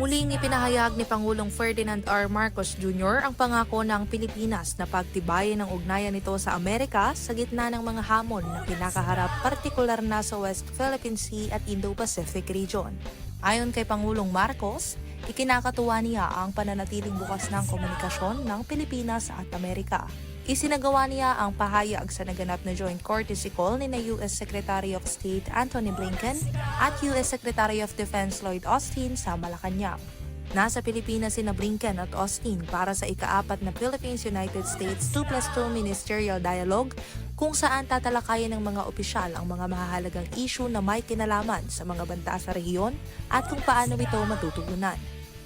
Muling ipinahayag ni Pangulong Ferdinand R. Marcos Jr. ang pangako ng Pilipinas na pagtibayin ng ugnayan nito sa Amerika sa gitna ng mga hamon na pinakaharap partikular na sa West Philippine Sea at Indo-Pacific region. Ayon kay Pangulong Marcos, ikinakatuwa niya ang pananatiling bukas ng komunikasyon ng Pilipinas at Amerika. Isinagawa niya ang pahayag sa naganap na joint courtesy call ni na U.S. Secretary of State Antony Blinken at U.S. Secretary of Defense Lloyd Austin sa Malacanang. Nasa Pilipinas sina Blinken at Austin para sa ikaapat na Philippines-United States 2 plus 2 Ministerial Dialogue kung saan tatalakayin ng mga opisyal ang mga mahahalagang issue na may kinalaman sa mga banta sa rehiyon at kung paano ito matutugunan.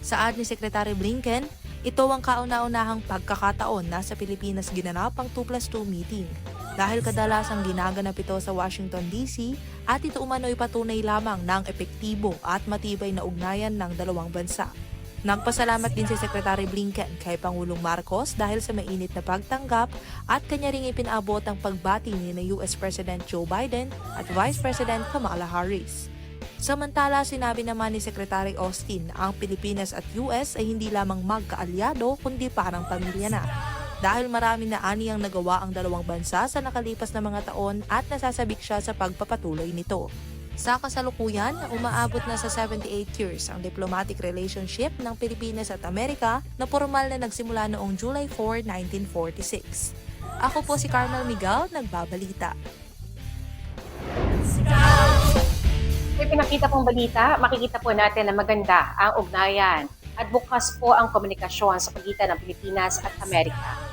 Saad ni Secretary Blinken, ito ang kauna-unahang pagkakataon na sa Pilipinas ginanap ang 2 plus 2 meeting. Dahil kadalasang ginaganap ito sa Washington DC at ito umano'y patunay lamang ng epektibo at matibay na ugnayan ng dalawang bansa. Nagpasalamat din si Secretary Blinken kay Pangulong Marcos dahil sa mainit na pagtanggap at kanya ring ipinabot ang pagbati ni na US President Joe Biden at Vice President Kamala Harris. Samantala, sinabi naman ni Secretary Austin na ang Pilipinas at US ay hindi lamang magkaalyado kundi parang pamilya na. Dahil marami na ani ang nagawa ang dalawang bansa sa nakalipas na mga taon at nasasabik siya sa pagpapatuloy nito. Sa kasalukuyan, umaabot na sa 78 years ang diplomatic relationship ng Pilipinas at Amerika na formal na nagsimula noong July 4, 1946. Ako po si Carmel Miguel, nagbabalita. May pinakita pong balita, makikita po natin na maganda ang ugnayan at bukas po ang komunikasyon sa pagitan ng Pilipinas at Amerika.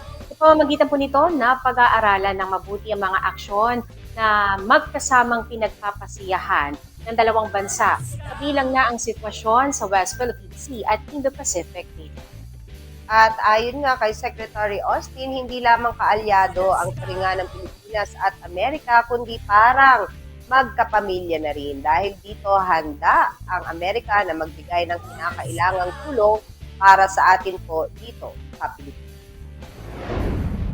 Pamamagitan po nito, napag-aaralan ng mabuti ang mga aksyon na magkasamang pinagpapasiyahan ng dalawang bansa, kabilang na ang sitwasyon sa West Philippine Sea at Indo-Pacific region. At ayon nga kay Secretary Austin, hindi lamang kaalyado ang taringa ng Pilipinas at Amerika, kundi parang magkapamilya na rin dahil dito handa ang Amerika na magbigay ng kinakailangang tulong para sa atin po dito sa Pilipinas.